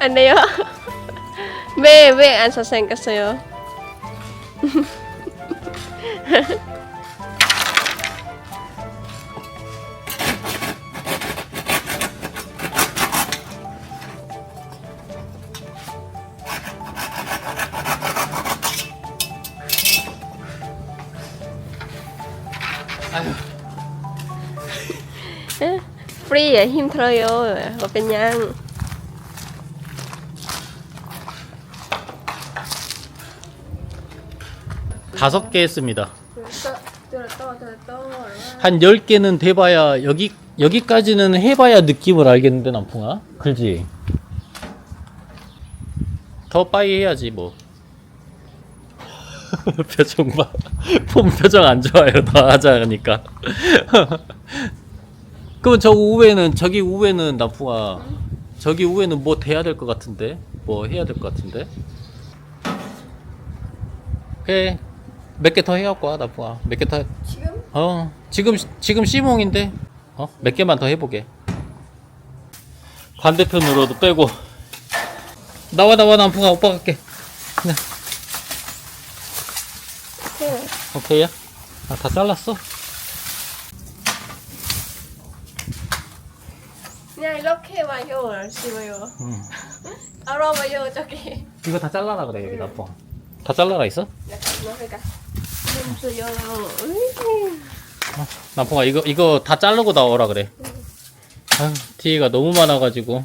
안 돼요? 왜, 왜안 잘생겼어요? 힘들어요. 뭐 그냥. 다섯 개 했습니다. 또, 한 10개는 돼봐야 여기 여기까지는 해봐야 느낌을 알겠는데 남풍아? 그지? 더 빠이 해야지 뭐. 표정 봐 폼 표정 안 좋아요. 더 하자니까 그럼 저 우회는 저기 우회는 남풍아 저기 우회는 뭐 돼야 될 것 같은데? 뭐 해야 될 것 같은데? 그래 몇개 더 해갖고 와 남풍아. 몇 개 더 지금? 어 지금 지금 C몽인데? 어 몇 개만 더 해보게. 반대편으로도 빼고. 나와 나와 남풍아. 오빠 갈게. 네. 네. 오케이야? 아, 다 잘랐어 그냥 이렇게 와요. 심어요. 응. 알아봐요, 저기. 이거 다 잘라라 그래 여기 남풍아 다 잘라라 있어 그러니까. 힘줘요. 남풍아 이거 이거 다 자르고 나오라 그래 아유 뒤에가 너무 많아가지고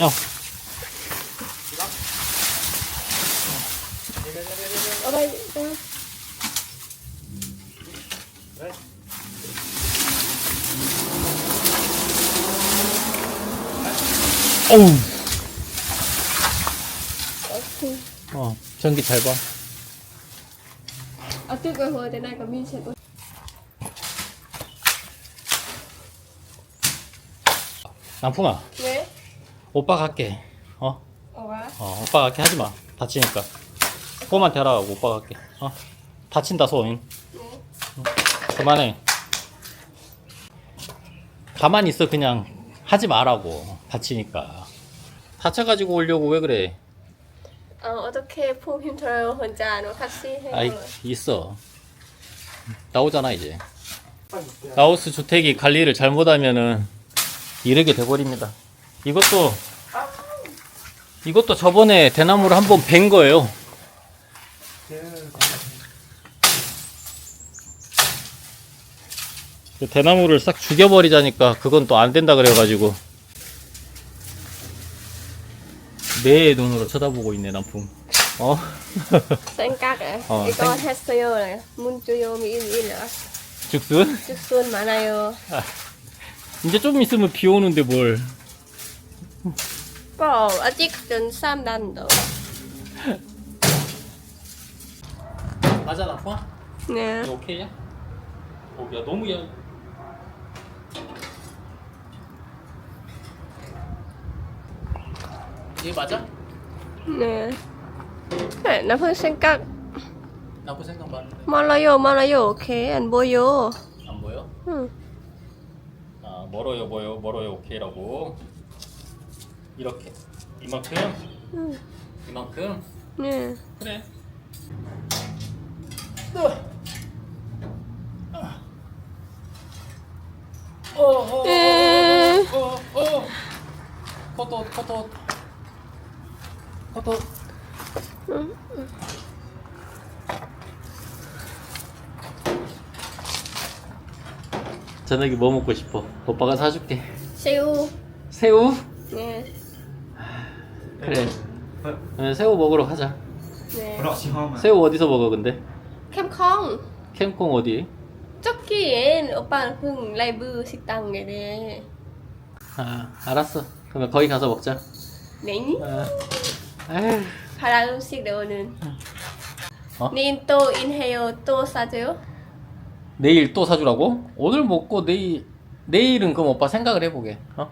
어, Ở đây. ừ. 어우. 어, 전기 잘 봐. Thế này có min sẽ có. 남풍아, 왜? 오빠 갈게. 어, 어, 와. 어, 오빠 갈게 하지 마. 다치니까. 폼한테 하라고 오빠 갈게. 어, 다친다 손. 네. 그만해. 가만히 있어 그냥 하지 말라고 다치니까. 다쳐가지고 오려고 왜 그래? 어, 어떻게 폼 힘들어요? 혼자 너 같이 해요. 아이 있어. 나오잖아 이제. 라오스 주택이 관리를 잘못하면은 이르게 돼버립니다. 이것도 이것도 저번에 대나무를 한번 벤 거예요. 그 대나무를 싹 죽여버리자니까 그건 또 안 된다 그래가지고 내 눈으로 쳐다보고 있네 남풍. 어? 생각해. 어, 이거 생- 했어요. 문 줘요. 미인이나. 죽순? 즉순 많아요. 이제 좀 있으면 비 오는데 뭘? 뭐 아직 전 3단도. 맞아 나빠? 네. 오케이야? 어, 야 너무 야. 이게 맞아? 네. 네, hơi 생각 나쁜 생각 많은데 멀어요, 멀어요. 오케이, 안 보여. 안 보여? 응. 아 멀어요 멀어요 멀어요 오케이라고 이렇게 이만큼 응. 이만큼 네. 그래. 어, 어, 어, 에. 어, 어, 어. 컷옷, 컷옷. 컷옷. 저녁에 뭐 먹고 싶어? 오빠가 사줄게. 새우. 새우? 네. 그래. 네, 새우 먹으러 가자. 네. 새우 어디서 먹어 근데? 캠콩. 캠콩 어디? 저기 오빠 พึ่ 라이브 식당 내래. 아 알았어. 그러면 거기 가서 먹자. 네. 아. 파라 음식 오는. 어? 닌 또 인해요 또 사줘요? 내일 또 사주라고? 오늘 먹고 내일 내일은 그럼 오빠 생각을 해보게. 어?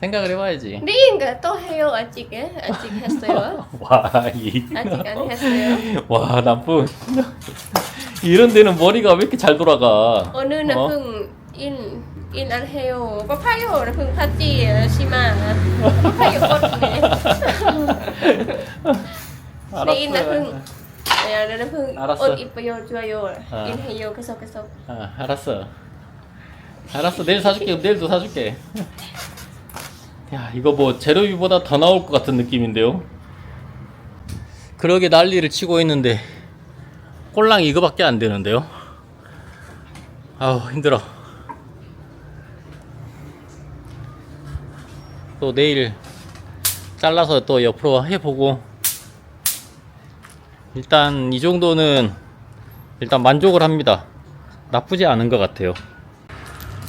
생각을 해봐야지. 닌또 해요 아직 아직 했어요? 와, 이. 아직 안 했어요? 와, 나쁜. 이런 데는 머리가 왜 이렇게 잘 돌아가? 오늘은 어? พึ่인 in 안 해요. 파파요 พึ่ 파티 심하. 파파요 꽃네. 닌 나 พึ่. 야, 나는 พึ่ 알았어. 옷 이뻐요 좋아요. 아. in 해요 계속 계속. 아, 알았어. 알았어, 내일 사줄게. 내일도 사줄게. 야, 이거 뭐 재료비보다 더 나올 것 같은 느낌인데요? 그러게 난리를 치고 있는데 꼴랑 이거밖에 안 되는데요? 아우 힘들어. 또 내일 잘라서 또 옆으로 해보고 일단 이 정도는 일단 만족을 합니다. 나쁘지 않은 것 같아요.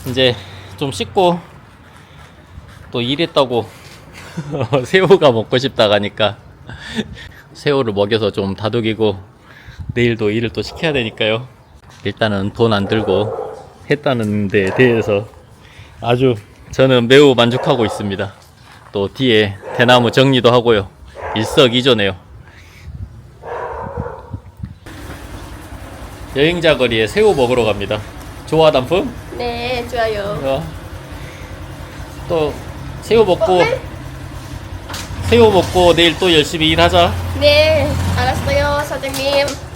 이제 좀 씻고 또 일했다고 새우가 먹고 싶다 가니까 새우를 먹여서 좀 다독이고 내일도 일을 또 시켜야 되니까요. 일단은 돈 안 들고 했다는 데 대해서 아주 저는 매우 만족하고 있습니다. 또 뒤에 대나무 정리도 하고요. 일석이조네요. 여행자 거리에 새우 먹으러 갑니다. 좋아 단품? 네 좋아요. 어. 또 새우 먹고 새우 먹고 내일 또 열심히 일하자. 네 알았어요 사장님.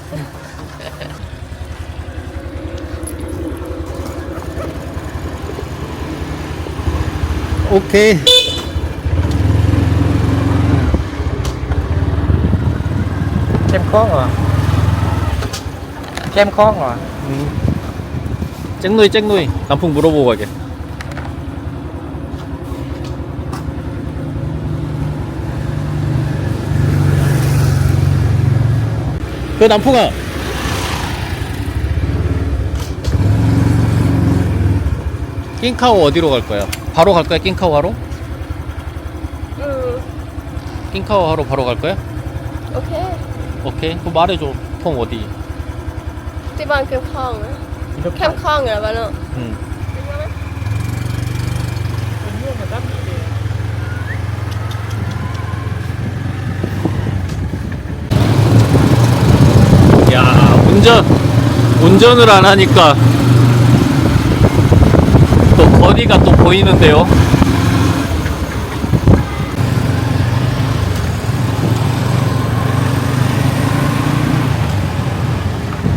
오케이. Khó khó rồi. 쨍노이 쨍노이 단풍 물어보고 가게. 그 남풍아. 낑카오 어디로 갈 거야? 바로 갈 거야 낑카오 하러? 응 낑카오 하러 바로 갈 거야? 오케이. 오케이. 그럼 말해줘. 통 어디? Khong rồi bạn ạ. 응. 야 운전 운전을 안 하니까 또 거리가 또 보이는데요.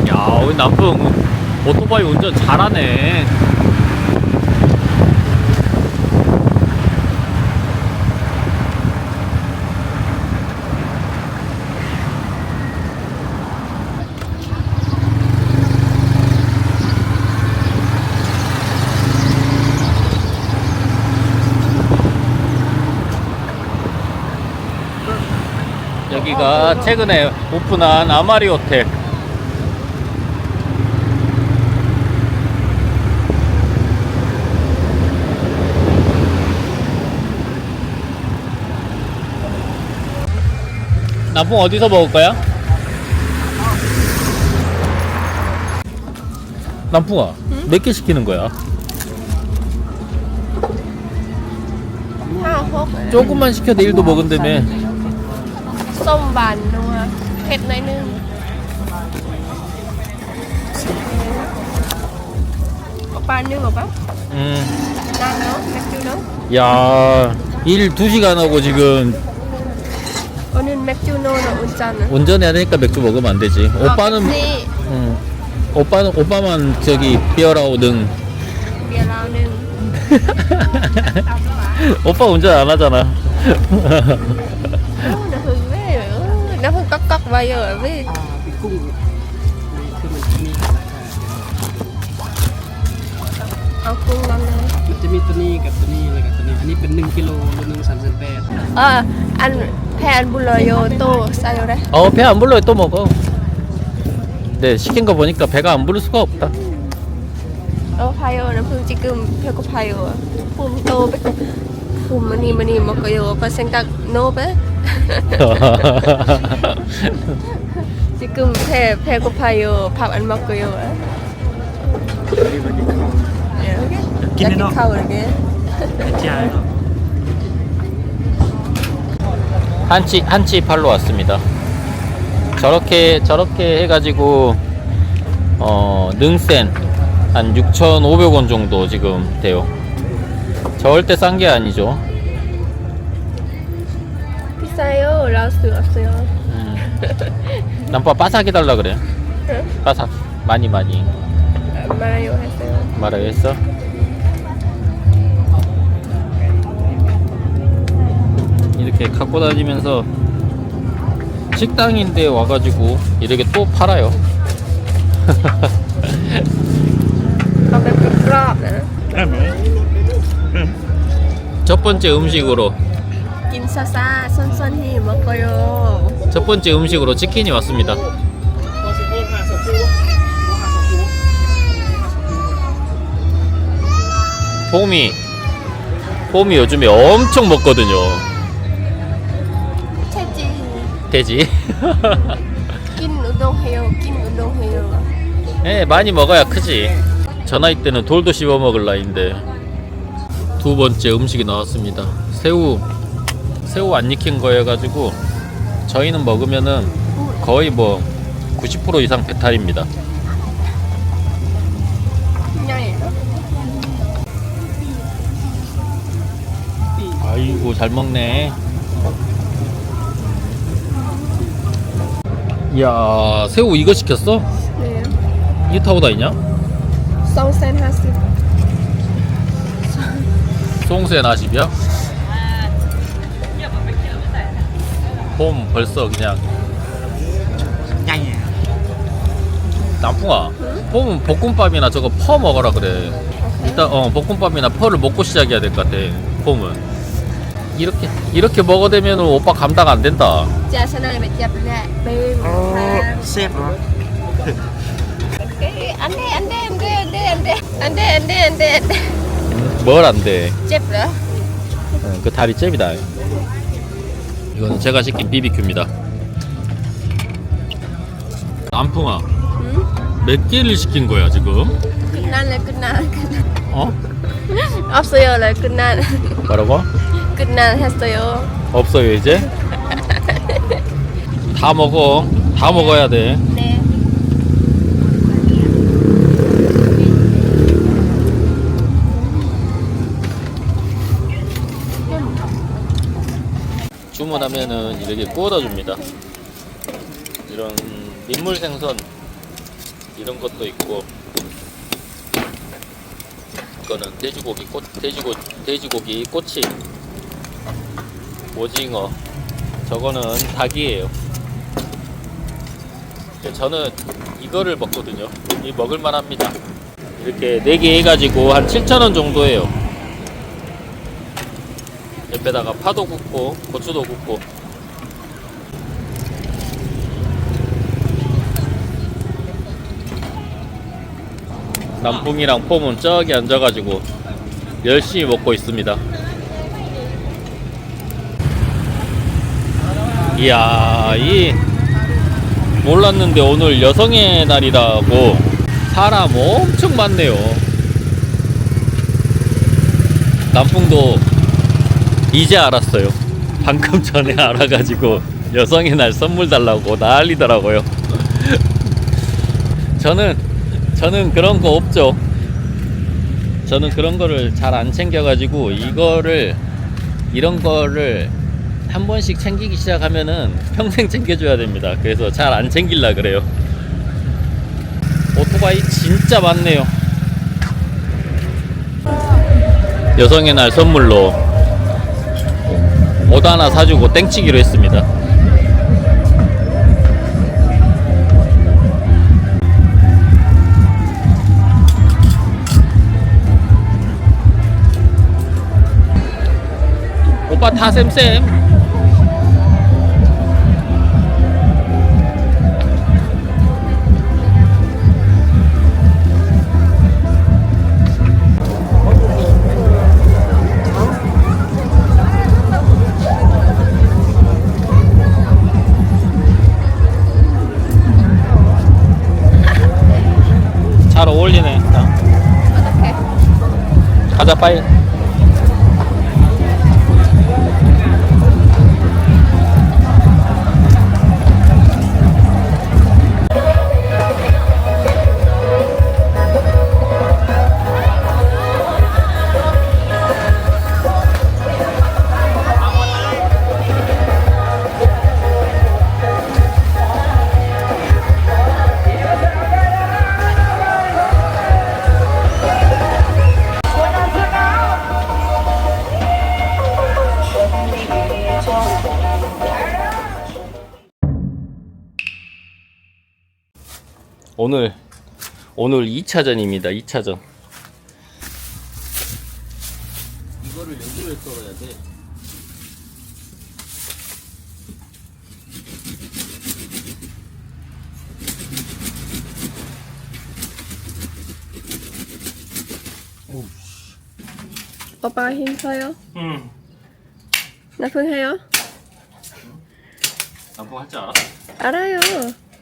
야 우리 남편 오토바이 운전 잘하네. 여기가 최근에 오픈한 아마리 호텔. 남풍 어디서 먹을 거야? 남풍아, 몇개 시키는 거야? 조금만 시켜 내일도 먹은다며. 음. 너? 야, 일 2시간 하고 지금 오늘 맥주 너는 운전. 운전해야 되니까 맥주 먹으면 안 되지. 오빠는 네. 응. 오빠는 오빠만 저기 비어라오등. 비라는. 오빠 운전 안 하잖아. cóc cóc bây giờ với Ờ cung lên đây. จะมีตัวนี้กับตัวนี้แล้วก็ตัวนี้ อันนี้เป็น1กิโลโลนึง38 아, 안, 배 안 불러요. 또 싸요래. 어, 배 안 불러요. 또 먹어. 네, 시킨 거 보니까 배가 안 부를 수가 없다. 어, 봐요. 나 품 지금 배고파요. 품또 배고 품 많이 많이 먹어요. 빠 생각 노베. 지금 배 배고파요. 밥 안. ใช่ 한치 한치 팔로 왔습니다. 저렇게 저렇게 해가지고 어 능센 한 6,500원 정도 지금 돼요. 절대 싼 게 아니죠. 올라올 수 없어요. 음. 남보가 바삭 해달라 그래. 응? 네. 바삭. 많이 많이. 말아요 했어요. 말아요 했어? 이렇게 갖고 다니면서 식당인데 와가지고 이렇게 또 팔아요. 네, 뭐. 네. 첫 번째 음식으로 긴 사사 선선히 먹어요. 첫 번째 음식으로 치킨이 왔습니다. 봄이 봄이 요즘에 엄청 먹거든요. 체지. 돼지. 긴 운동해요. 긴 운동해요. 예, 많이 먹어야 크지. 저 나이 때는 돌도 씹어 먹을 나이인데. 두 번째 음식이 나왔습니다. 새우, 새우 안 익힌 거여 가지고 저희는 먹으면은 거의 뭐 90% 이상 배탈입니다. 아이고 잘 먹네. 이야 새우 이거 시켰어? 네. 이게 타고 다니냐? 성센 하시. 송세 나십이야? 봄 벌써 그냥 짱이야. 남풍아 봄은 볶음밥이나 저거 퍼 먹어라 그래 일단 어 볶음밥이나 퍼를 먹고 시작해야 될 것 같아 봄은 이렇게 이렇게 먹어대면 오빠 감당 안 된다 Cha sau này mẹ chập lại bê một pha. Xếp hả? Cái anh đây anh đây anh đây anh đây anh đây anh đây anh đây anh đây anh đây 뭘 안돼그 응, 그 다리 잽이다 이거는 제가 시킨 BBQ입니다. 안풍아, 응? 몇 개를 시킨 거야 지금? 끝날래, 끝날. 끝날. 어? 없어요, 래 끝날. 뭐라고? 끝날 했어요. 없어요 이제? 다 먹어. 다 먹어야 돼. 네. 주문하면은 이렇게 구워다 줍니다. 이런 민물 생선 이런 것도 있고 이거는 돼지고기 꽃 돼지고 돼지고기 꼬치 오징어 저거는 닭이에요. 네, 저는 이거를 먹거든요. 이 먹을 만합니다. 이렇게 4개 해가지고 한 7,000원 정도예요. 옆에다가 파도 굽고 고추도 굽고 남풍이랑 폼은 저기 앉아가지고 열심히 먹고 있습니다. 이야, 이 몰랐는데 오늘 여성의 날이라고 사람 엄청 많네요. 남풍도 이제 알았어요. 방금 전에 알아가지고 여성의 날 선물 달라고 난리더라고요. 저는 저는 그런 거 없죠. 저는 그런 거를 잘 안 챙겨가지고 이거를 이런 거를 한 번씩 챙기기 시작하면은 평생 챙겨줘야 됩니다. 그래서 잘 안 챙길라 그래요. 오토바이 진짜 많네요. 여성의 날 선물로 모다 하나 사주고 땡치기로 했습니다. 오빠 타셈쌤 어떡 오늘 오늘 2차전입니다. 2차전. 이거를 여기를 썰어야 돼. 오빠 힘써요? 응. 나쁜 해요? 나뭐 할줄 알아? 알아요.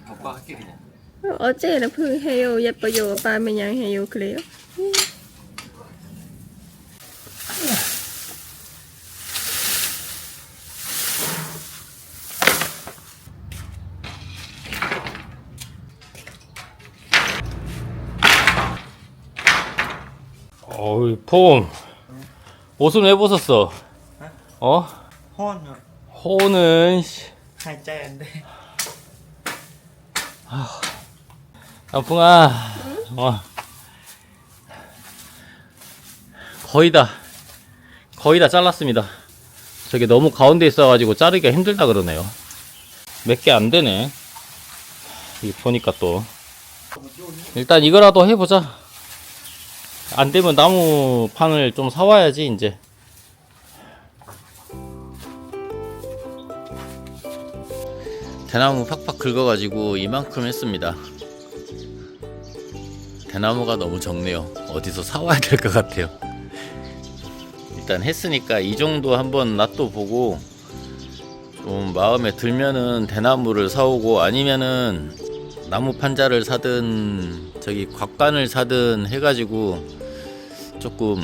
오빠 할게 그냥. 어제 나 풍해요 예뻐요 밤에 양해요 그래 요? 어이 폼 옷은 왜 벗었 어? 어? 호는 호는 씨. 할자인데 아. 아풍아 어. 거의 다, 거의 다 잘랐습니다. 저게 너무 가운데 있어가지고 자르기가 힘들다 그러네요. 몇 개 안 되네. 보니까 또. 일단 이거라도 해보자. 안 되면 나무 판을 좀 사와야지, 이제. 대나무 팍팍 긁어가지고 이만큼 했습니다. 대나무가 너무 적네요. 어디서 사와야 될 것 같아요. 일단 했으니까 이 정도 한번 놔둬 보고 좀 마음에 들면은 대나무를 사오고 아니면은 나무 판자를 사든 저기 곽관을 사든 해가지고 조금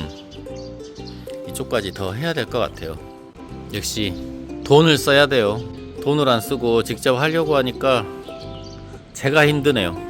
이쪽까지 더 해야 될 것 같아요. 역시 돈을 써야 돼요. 돈을 안 쓰고 직접 하려고 하니까 제가 힘드네요.